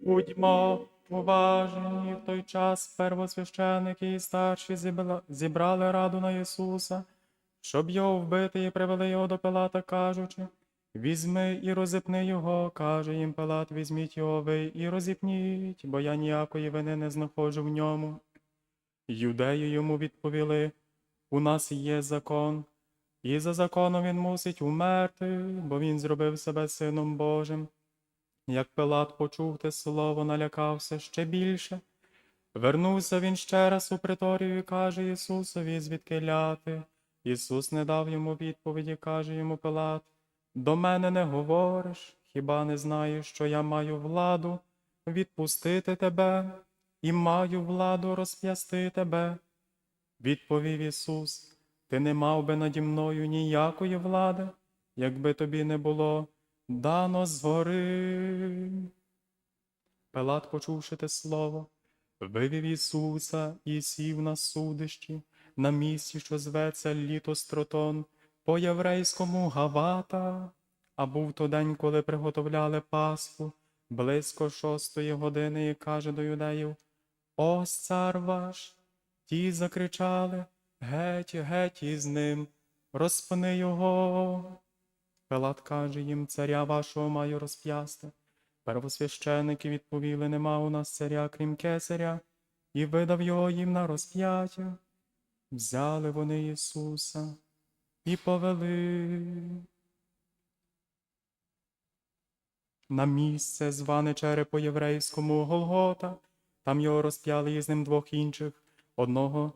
Будьмо уважні в той час первосвященики і старші зібрали раду на Ісуса, щоб його вбити і привели його до Пилата, кажучи, візьми і розіпни його, каже їм Пилат, візьміть його ви і розіпніть, бо я ніякої вини не знаходжу в ньому. Юдеї йому відповіли, у нас є закон, і за законом він мусить умерти, бо він зробив себе сином Божим. Як Пилат почув те слово, налякався ще більше. Вернувся він ще раз у приторію і каже Ісусові, звідки ляти. Ісус не дав йому відповіді, каже йому Пилат, до мене не говориш, хіба не знаєш, що я маю владу відпустити тебе і маю владу розп'ясти тебе. Відповів Ісус, ти не мав би наді мною ніякої влади, якби тобі не було дано згори. Пилат, почувши те слово, вивів Ісуса і сів на судищі, на місці, що зветься Літостротон, по єврейському Гавата, а був то день, коли приготовляли Пасху, близько шостої години, і каже до юдеїв, Ось цар ваш. Ті закричали, геть, геть із ним, розпни його. Пилат каже їм, царя вашого маю розп'ясти. Первосвященики відповіли, нема у нас царя, крім кесаря, і видав його їм на розп'яття. Взяли вони Ісуса і повели. На місце, зване череп по-єврейському Голгота, там його розп'яли із ним двох інших, одного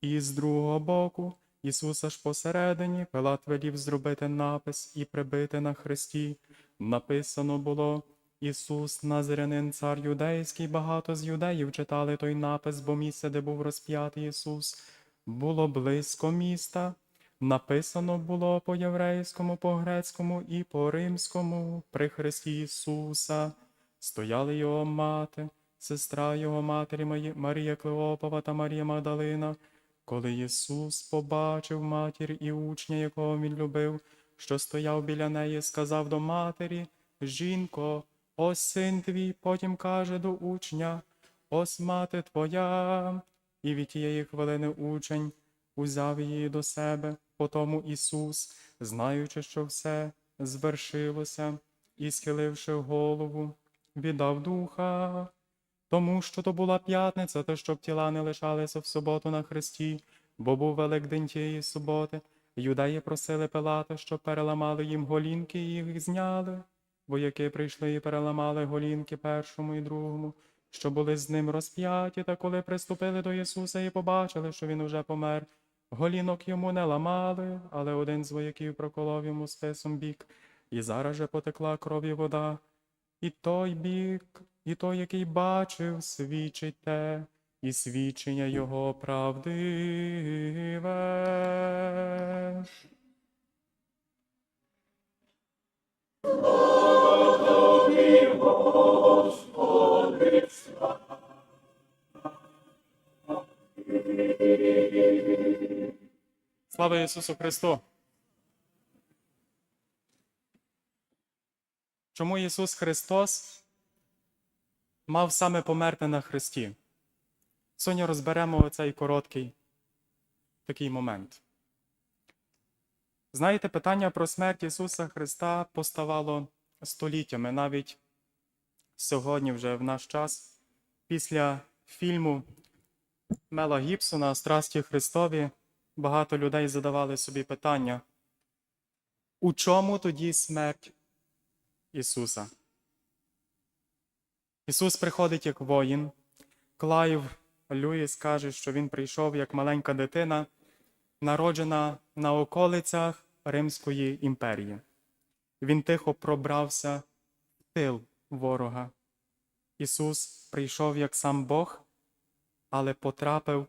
і з другого боку, Ісуса ж посередині, Пилат велів зробити напис і прибити на хресті. Написано було Ісус, Назарянин, цар юдейський, багато з юдеїв читали той напис, бо місце, де був розп'ятий Ісус, було близько міста. Написано було по єврейському, по грецькому і по римському при Христі Ісуса. Стояли його мати, сестра його матері Марія Клеопова та Марія Магдалина. Коли Ісус побачив матір і учня, якого він любив, що стояв біля неї, сказав до матері: Жінко, ось син твій, потім каже до учня, ось мати твоя. І від тієї хвилини учень узяв її до себе. Потому Ісус, знаючи, що все звершилося, і схиливши голову, віддав духа. Тому що то була п'ятниця, то щоб тіла не лишалися в суботу на хресті, бо був Великдень тієї суботи. Юдеї просили Пилата, щоб переламали їм голінки і їх зняли. Вояки прийшли і переламали голінки першому і другому, що були з ним розп'яті, та коли приступили до Ісуса і побачили, що він уже помер, голінок йому не ламали, але один з вояків проколов йому списом бік, і зараз же потекла кров і вода. І той бік, і той, який бачив, свідчить те, і свідчення його правдиве. Слава Ісусу Христу! Чому Ісус Христос мав саме померти на Христі? Сьогодні розберемо оцей короткий такий момент. Знаєте, питання про смерть Ісуса Христа поставало століттями, навіть сьогодні, вже в наш час, після фільму Мела Гібсона Страсті Христові багато людей задавали собі питання, у чому тоді смерть Ісуса? Ісус приходить як воїн. Клайв Люїс каже, що Він прийшов як маленька дитина, народжена на околицях Римської імперії. Він тихо пробрався в тил ворога. Ісус прийшов як сам Бог, але потрапив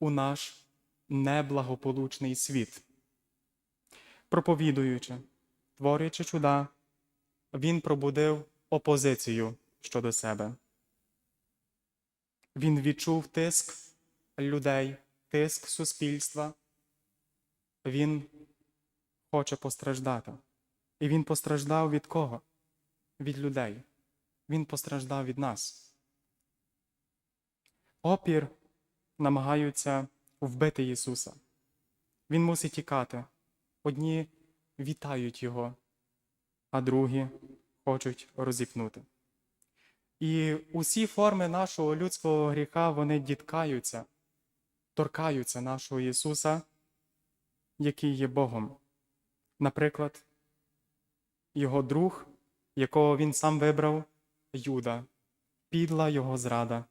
у наш неблагополучний світ. Проповідуючи, творячи чуда, він пробудив опозицію щодо себе. Він відчув тиск людей, тиск суспільства. Він хоче постраждати. І він постраждав від кого? від людей. Він постраждав від нас. Опір намагаються вбити Ісуса. Він мусить тікати. Одні вітають Його, а другі хочуть розіпнути. І усі форми нашого людського гріха вони діткаються, торкаються нашого Ісуса, який є Богом. Наприклад, його друг, якого він сам вибрав, Юда, підла його зрада.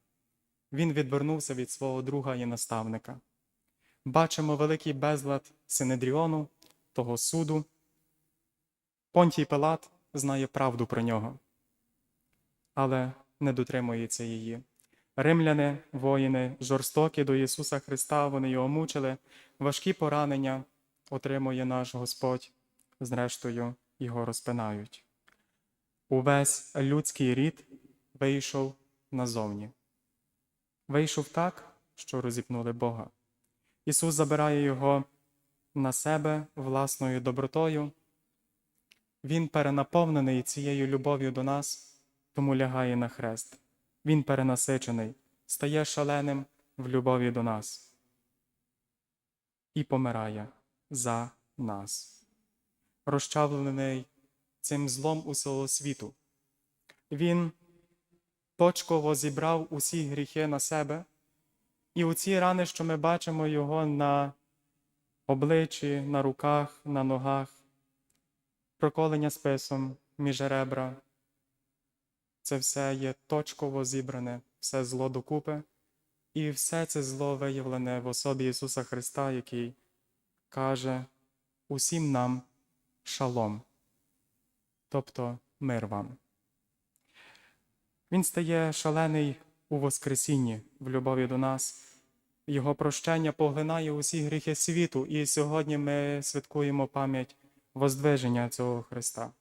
Він відвернувся від свого друга і наставника. Бачимо великий безлад Синедріону, того суду. Понтій Пилат знає правду про нього, але не дотримується її. Римляни, воїни, жорстокі до Ісуса Христа, вони його мучили, важкі поранення отримує наш Господь, зрештою його розпинають. Увесь людський рід вийшов назовні. Вийшов так, що розіпнули Бога. Ісус забирає його на себе власною добротою. Він перенаповнений цією любов'ю до нас, тому лягає на хрест. Він перенасичений, стає шаленим в любові до нас і помирає за нас, розчавлений цим злом усього світу. Він точково зібрав усі гріхи на себе, і у ці рани, що ми бачимо його на обличчі, на руках, на ногах, проколення списом між ребра. Це все є точково зібране, все зло докупи, і все це зло виявлене в особі Ісуса Христа, який каже усім нам шалом, тобто мир вам. Він стає шалений у Воскресінні в любові до нас. Його прощення поглинає усі гріхи світу, і сьогодні ми святкуємо пам'ять воздвиження цього Христа.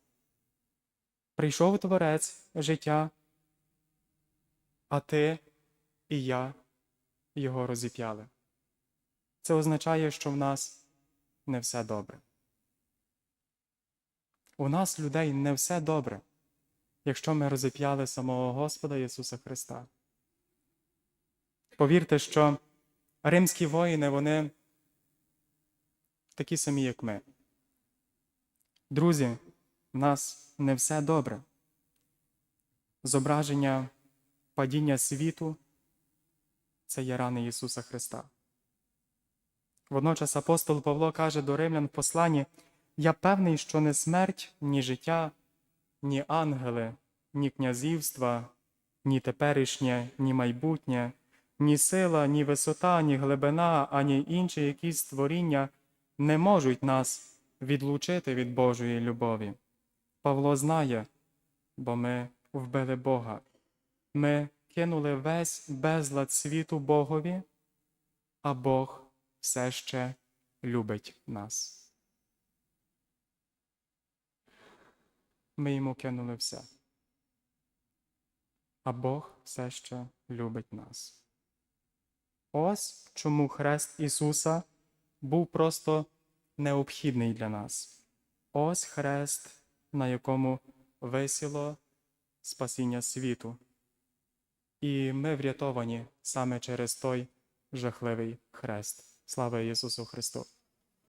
Прийшов Творець життя, а ти і я його розіп'яли. Це означає, що в нас не все добре. У нас, людей, не все добре, якщо ми розіп'яли самого Господа Ісуса Христа. Повірте, що римські воїни, вони такі самі, як ми. Друзі, в нас не все добре. Зображення падіння світу це є рани Ісуса Христа. Водночас апостол Павло каже до римлян в посланні: Я певний, що не смерть, ні життя, ні ангели, ні князівства, ні теперішнє, ні майбутнє, ні сила, ні висота, ні глибина, ані інші якісь створіння не можуть нас відлучити від Божої любові. Павло знає, бо ми вбили Бога. Ми кинули весь безлад світу Богові, а Бог все ще любить нас. Ми йому кинули все. А Бог все ще любить нас. Ось чому хрест Ісуса був просто необхідний для нас. Ось хрест, на якому висіло спасіння світу. І ми врятовані саме через той жахливий хрест. Слава Ісусу Христу!